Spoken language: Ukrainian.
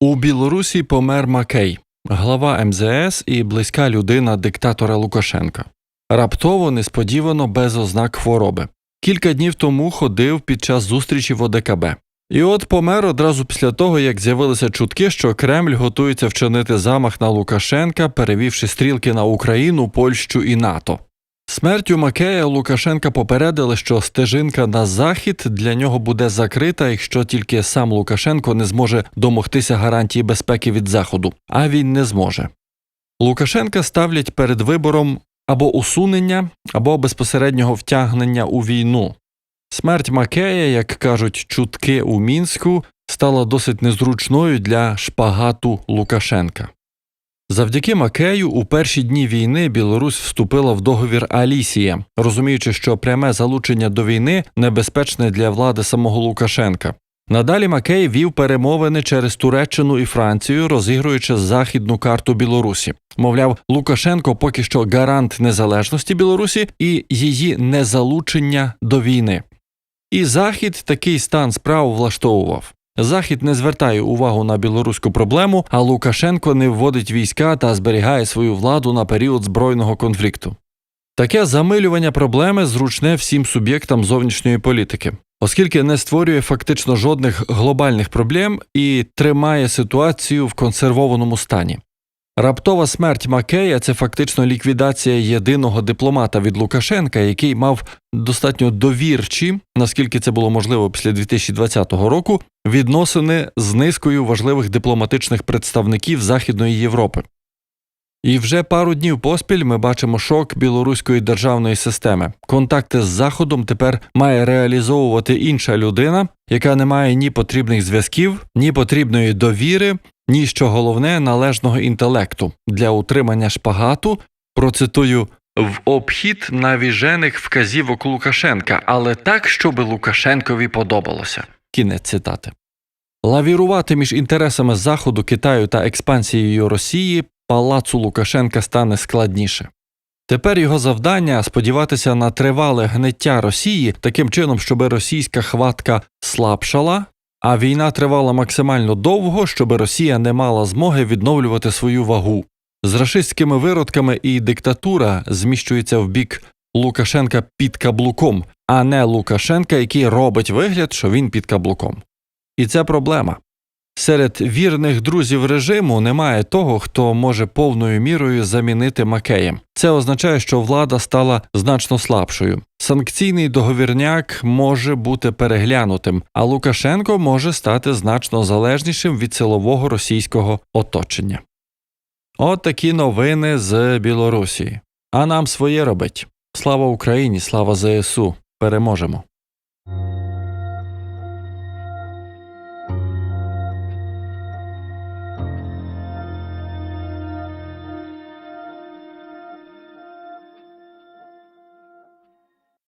У Білорусі помер Макей, глава МЗС і близька людина диктатора Лукашенка. Раптово, несподівано, без ознак хвороби. Кілька днів тому ходив під час зустрічі в ОДКБ. І от помер одразу після того, як з'явилися чутки, що Кремль готується вчинити замах на Лукашенка, перевівши стрілки на Україну, Польщу і НАТО. Смертю Макея Лукашенка попередили, що стежинка на захід для нього буде закрита, якщо тільки сам Лукашенко не зможе домогтися гарантії безпеки від заходу, а він не зможе. Лукашенка ставлять перед вибором або усунення, або безпосереднього втягнення у війну. Смерть Макея, як кажуть чутки у мінську, стала досить незручною для шпагату Лукашенка. Завдяки Макею у перші дні війни Білорусь вступила в договір Алісія, розуміючи, що пряме залучення до війни небезпечне для влади самого Лукашенка. Надалі Макей вів перемовини через Туреччину і Францію, розігруючи західну карту Білорусі. Мовляв, Лукашенко поки що гарант незалежності Білорусі і її незалучення до війни. І Захід такий стан справ влаштовував. Захід не звертає увагу на білоруську проблему, а Лукашенко не вводить війська та зберігає свою владу на період збройного конфлікту. Таке замилювання проблеми зручне всім суб'єктам зовнішньої політики, оскільки не створює фактично жодних глобальних проблем і тримає ситуацію в консервованому стані. Раптова смерть Макея це фактично ліквідація єдиного дипломата від Лукашенка, який мав достатньо довірчі, наскільки це було можливо після 2020 року, відносини з низкою важливих дипломатичних представників Західної Європи. І вже пару днів поспіль ми бачимо шок білоруської державної системи. Контакти з Заходом тепер має реалізовувати інша людина, яка не має ні потрібних зв'язків, ні потрібної довіри, ні що головне належного інтелекту для утримання шпагату. Процитую в обхід навіжених вказівок Лукашенка, але так, щоби Лукашенкові подобалося. Кінець цитати. Лавірувати між інтересами Заходу, Китаю та експансією Росії палацу Лукашенка стане складніше. Тепер його завдання сподіватися на тривале гниття Росії таким чином, щоб російська хватка слабшала, а війна тривала максимально довго, щоб Росія не мала змоги відновлювати свою вагу. З рашистськими виродками і диктатура зміщується в бік Лукашенка під каблуком, а не Лукашенка, який робить вигляд, що він під каблуком. І це проблема. Серед вірних друзів режиму немає того, хто може повною мірою замінити Макеєм. Це означає, що влада стала значно слабшою. Санкційний договірняк може бути переглянутим, а Лукашенко може стати значно залежнішим від силового російського оточення. От такі новини з Білорусі. А нам своє робить. Слава Україні, слава ЗСУ. Переможемо.